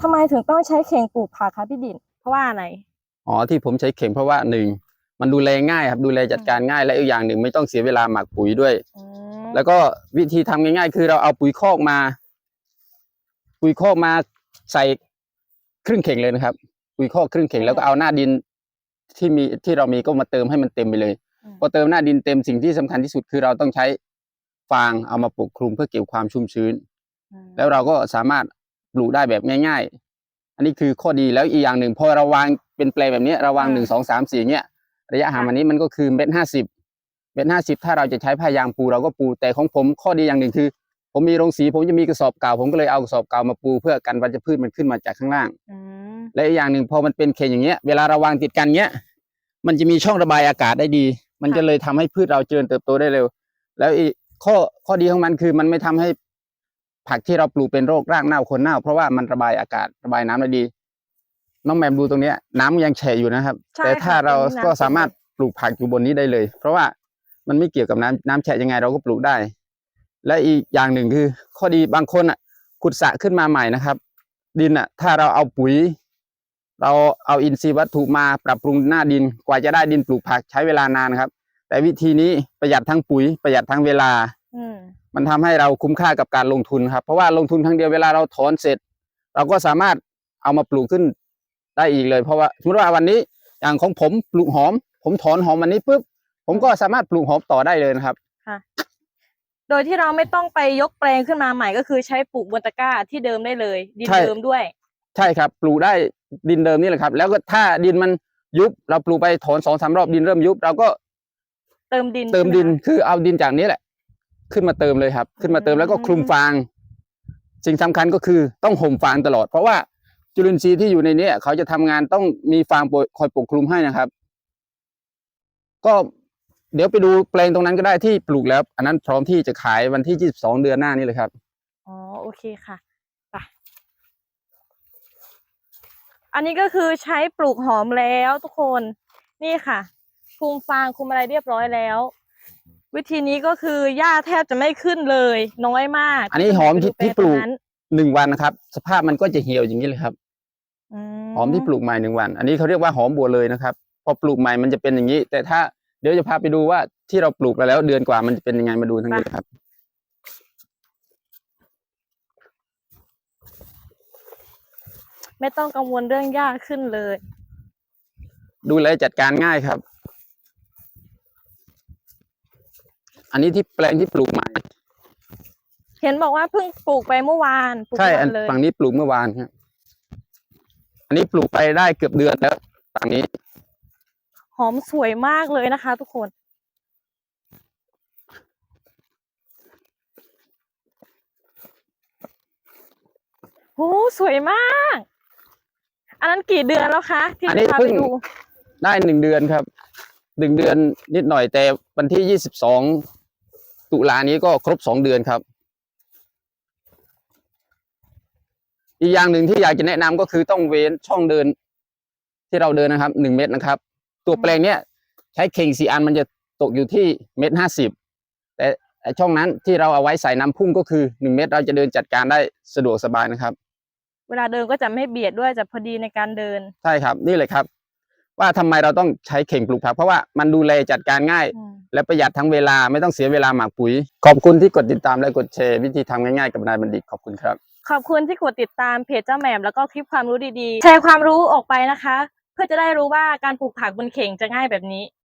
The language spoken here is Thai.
ทำไมถึงต้องใช้เข่งปลูกผักคะพี่ดิน เพราะว่าอะไร อ๋อที่ผมใช้เข่งเพราะว่าหนึ่งมันดูแลง่ายครับดูแลจัดการง่ายและอีกอย่างหนึ่งไม่ต้องเสียเวลาหมักปุ๋ยด้วยอืมแล้วก็วิธีทำง่าย ๆ คือเราเอาปุ๋ยคอกมา ปุ๋ยคอกมาใส่ครึ่งเข่งเลยนะครับ ปุ๋ยคอกครึ่งเข่งแล้วก็เอาหน้าดินที่มีที่เรามีก็มาเติมให้มันเต็มไปเลย พอเติมหน้าดินเต็มสิ่งที่สำคัญที่สุดคือเราต้องใช้ฟางเอามาปกคลุมเพื่อเก็บความชุ่มชื้นอืมแล้วเราก็สามารถ ปลูกได้แบบง่าย ๆ อันนี้คือข้อดีแล้วอีกอย่างหนึ่งพอเราวางเป็นแปลงแบบนี้เราวางหนึ่งสองสามสี่เนี้ยระยะห่างอันนี้มันก็คือเมตรห้าสิบเมตรห้าสิบถ้าเราจะใช้ผ้ายางปูเราก็ปูแต่ของผมข้อดีอย่างหนึ่งคือ ผมมีโรงสีผมจะมีกระสอบเก่าผมก็เลยเอากระสอบเก่ามาปูเพื่อกันวัชพืชมันขึ้นมาจากข้างล่างอืมและอีกอย่างหนึ่งพอมันเป็นเข่งอย่างเงี้ยเวลาเราวางติดกันเงี้ยมันจะมีช่องระบายอากาศได้ดี มันจะเลยทำให้พืชเราเจริญเติบโตได้เร็ว แล้วอีกข้อข้อดีของมันคือมันไม่ทำให้ ผักที่เราปลูกเป็นโรครากเน่าโคนเน่า เพราะว่ามันระบายอากาศระบายน้ำได้ดี น้องแมมดูตรงเนี้ย น้ำยังแฉะอยู่นะครับใช่แต่ถ้าค่ะเราตรงนี้น้ำก็สามารถปลูกผักอยู่บนนี้ได้เลย เพราะว่ามันไม่เกี่ยวกับน้ำน้ำแฉะยังไงเราก็ปลูกได้ และอีกอย่างหนึ่งคือ ข้อดีบางคนอะขุดสระขึ้นมาใหม่นะครับ ดินอะ ถ้าเราเอาปุ๋ย เราเอาอินทรีย์วัตถุมาปรับปรุงหน้าดินกว่าจะได้ดินปลูกผักใช้เวลานานครับ แต่วิธีนี้ประหยัดทั้งปุ๋ยประหยัดทั้งเวลาอื มมันทำให้เราคุ้มค่ากับการลงทุนครับ เพราะว่าลงทุนครั้งเดียวเวลาเราถอนเสร็จ เราก็สามารถเอามาปลูกขึ้นได้อีกเลย เพราะว่าสมมติว่าวันนี้อย่างของผมปลูกหอม ผมถอนหอมวันนี้ปุ๊บผมก็สามารถปลูกหอมต่อได้เลยนะครับโดยที่เราไม่ต้องไปยกแปลงขึ้นมาใหม่ก็คือใช้ปลูกบนตะกร้าที่เดิมได้เลย ดินใช่เดิมด้วย ใช่ครับ ปลูกได้ดินเดิมนี่แหละครับ แล้วก็ถ้าดินมันยุบเราปลูกไปถอนสองสามรอบดินเริ่มยุบเราก็ เติมดินเติมดินใช่ไหคะคือเอาดินจากนี้แหละ ขึ้นมาเติมเลยครับ ขึ้นมาเติมแล้วก็คลุมฟางสิ่งสำคัญก็คือต้องห่มฟางตลอด เพราะว่าจุลินทรีย์ที่อยู่ในเนี้ยเขาจะทำงานต้องมีฟางโปรยคอยปกคลุมให้นะครับ ก็เดี๋ยวไปดูแปลงตรงนั้นก็ได้ที่ปลูกแล้ว อันนั้นพร้อมที่จะขายวันที่ 22 เดือนหน้านี่เลยครับอ๋อโอเคค่ะไปอันนี้ก็คือใช้ปลูกหอมแล้วทุกคนนี่ค่ะคลุมฟางคลุมอะไรเรียบร้อยแล้ว วิธีนี้ก็คือหญ้าแทบจะไม่ขึ้นเลย น้อยมากอันนี้หอมที่ไปดูที่ปลูกแงนั้นหนึ่งวันนะครับ สภาพมันก็จะเหี่ยวอย่างนี้เลยครับอืหอมที่ปลูกใหม่หนึ่งวัน อันนี้เขาเรียกว่าหอมบัวเลยนะครับ พอปลูกใหม่มันจะเป็นอย่างนี้ แต่ถ้าเดี๋ยวจะพาไปดูว่าที่เราปลูกไปแล้วเดือนกว่ามันจะเป็นยังไงมาดูทั้งนี้เลยครับไม่ต้องกังวลเรื่องหญ้าขึ้นเลย ดูแลจัดการง่ายครับ อันนี้ที่แปลงที่ปลูกใหม่ เห็นบอกว่าเพิ่งปลูกไปเมื่อวานปลูกใช่เมื่ออัวานนเลยฝั่งนี้ปลูกเมื่อวานครับ อันนี้ปลูกไปได้เกือบเดือนแล้วฝั่งนี้ หอมสวยมากเลยนะคะ ทุกคน โอ้สวยมาก อันนั้นกี่เดือนแล้วคะ ที่อันนี้จะพาเพิ่ไปง ดู ได้หนึ่งเดือนครับหนึ่งเดือนนิดหน่อยแต่วันที่ยี่สิบสอง ตุลานี้ก็ครบสองเดือนครับ อีกอย่างหนึ่งที่อยากจะแนะนำก็คือต้องเว้นช่องเดิน ที่เราเดินนะครับหนึ่งเมตรนะครับ ตัวแปลงเนี้ยใช้เข่งสี่อันมันจะตกอยู่ที่เมตรห้าสิบแต่ไอ้ช่องนั้นที่เราเอาไว้ใส่น้ำพุ่งก็คือหนึ่งเมตรเราจะเดินจัดการได้สะดวกสบายนะครับ เวลาเดินก็จะไม่เบียดด้วยจะพอดีในการเดิน ใช่ครับ นี่เลยครับ ว่าทำไมเราต้องใช้เข่งปลูกผักเพราะว่ามันดูแลจัดการง่ายอืม และประหยัดทั้งเวลาไม่ต้องเสียเวลาหมักปุ๋ย ขอบคุณที่กดติดตามและกดแชร์วิธีทำง่ายๆกับนายบัณฑิตขอบคุณครับ ขอบคุณที่กดติดตามเพจเจ้าแหม่มแล้วก็คลิปความรู้ดีๆ แชร์ความรู้ออกไปนะคะ เพื่อจะได้รู้ว่าการปลูกผักบนเข่งจะง่ายแบบนี้